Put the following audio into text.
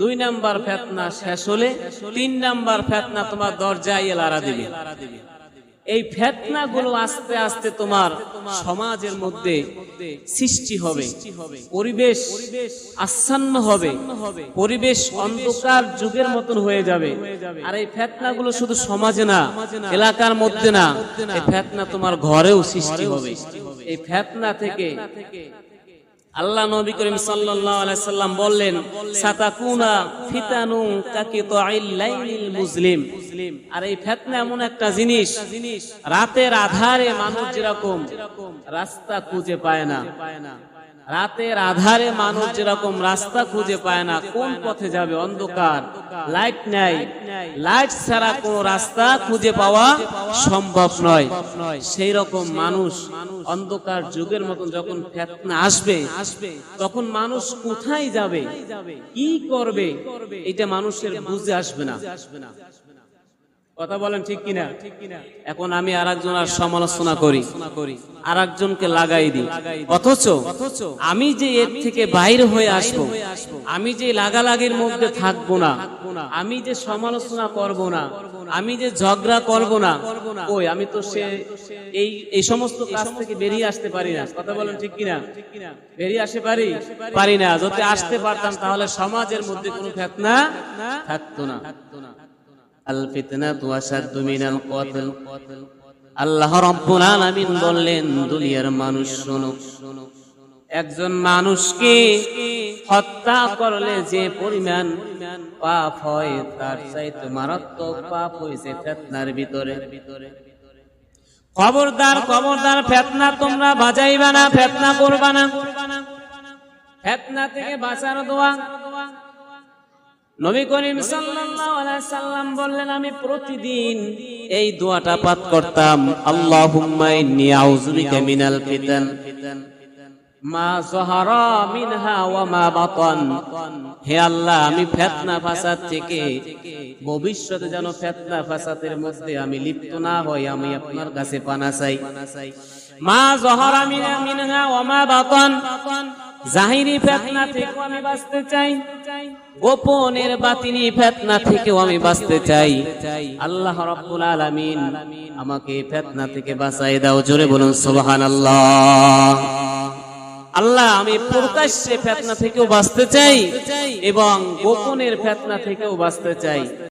দুই নাম্বার ফেতনা শেষ হলে তিন নাম্বার ফেতনা তোমার দরজায় লারা দিবে। এই ফেতনা গুলো আস্তে আস্তে তোমার সমাজের মধ্যে সৃষ্টি হবে, পরিবেশ আচ্ছন্ন হবে, পরিবেশ অন্ধকার যুগের মতন হয়ে যাবে। আর এই ফেতনা গুলো শুধু সমাজে না, এলাকার মধ্যে না, এই ফেতনা তোমার ঘরেও সৃষ্টি হবে। এই ফেতনা থেকে আল্লাহ নবী করিম সাল্লাম বললেন ফিতানু মুসলিম আর এই ফেতনা এমন একটা জিনিস, রাতের আধারে মানুষ যেরকম রাস্তা খুঁজে পায় না। রাতের আধারে মানুষ যেরকম রাস্তা খুঁজে পায় না, কোন পথে যাবে অন্ধকার লাইট নাই। লাইট ছাড়া কোন রাস্তা খুঁজে পাওয়া সম্ভব নয়। সেই রকম মানুষ অন্ধকার যুগের মতন যখন ফেতনা আসবে, তখন মানুষ কোথায় যাবে? কি করবে? এটা মানুষের বুঝে আসবে না। কথা বলেন ঠিক কিনা? এখন আমি আর একজনের সমালোচনা করি। আর একজনকে লাগাই দিই। অথচ আমি যে এর থেকে বাইরে হয়ে আসব, আমি যে লাগালাগির মধ্যে থাকব না, আমি যে সমালোচনা করব না, আমি যে ঝগড়া করব না, ওই আমি তো সে এই এই সমস্ত কাজ থেকে বেরিয়ে আসতে পারি না। কথা বলেন ঠিক কিনা? বেরিয়ে আসতে পারি? পারি না। যদি আসতে পারতাম তাহলে সমাজের মধ্যে কোনো ফেতনা থাকতো না। আল মিনাল কতল। আল্লাহ বললেন, দুনিয়ার মানুষ শোনো। একজন মানুষকে হত্যা করলে যে পরিমাণ পাপ হয়, তার চাইতে মারাত্মক পাপ হয়েছে ফেতনার ভিতরে। খবরদার খবরদার, ফেতনা তোমরা বাজাইবা না, ফেতনা করবা না। ফেতনা থেকে বাঁচার দোয়া। নবী করিম সাল্লাম বললেন, আমি প্রতিদিন এই দোয়াটা পাঠ করতাম বিকা মিনাল ফিতান, মা আল্লাহ, আমি থেকে ভবিষ্যতে যেন ফিতনা ফাসাদের মধ্যে আমি লিপ্ত না হই, আমি আপনার কাছে পানা চাই। মা মিনহা জাহিরি ফেতনা থেকেও আমি বাঁচতে চাই। গোপনের বাতিনি ফেতনা থেকেও আমি বাঁচতে চাই। আল্লাহ রাব্বুল আলামিন আমাকে ফেতনা থেকে বাঁচাই দাও, জোরে বলুন, সুবহানাল্লাহ। আল্লাহ, আমি প্রকাশ্যে ফেতনা থেকেও বাঁচতে চাই এবং গোপনের ফেতনা থেকেও বাঁচতে চাই।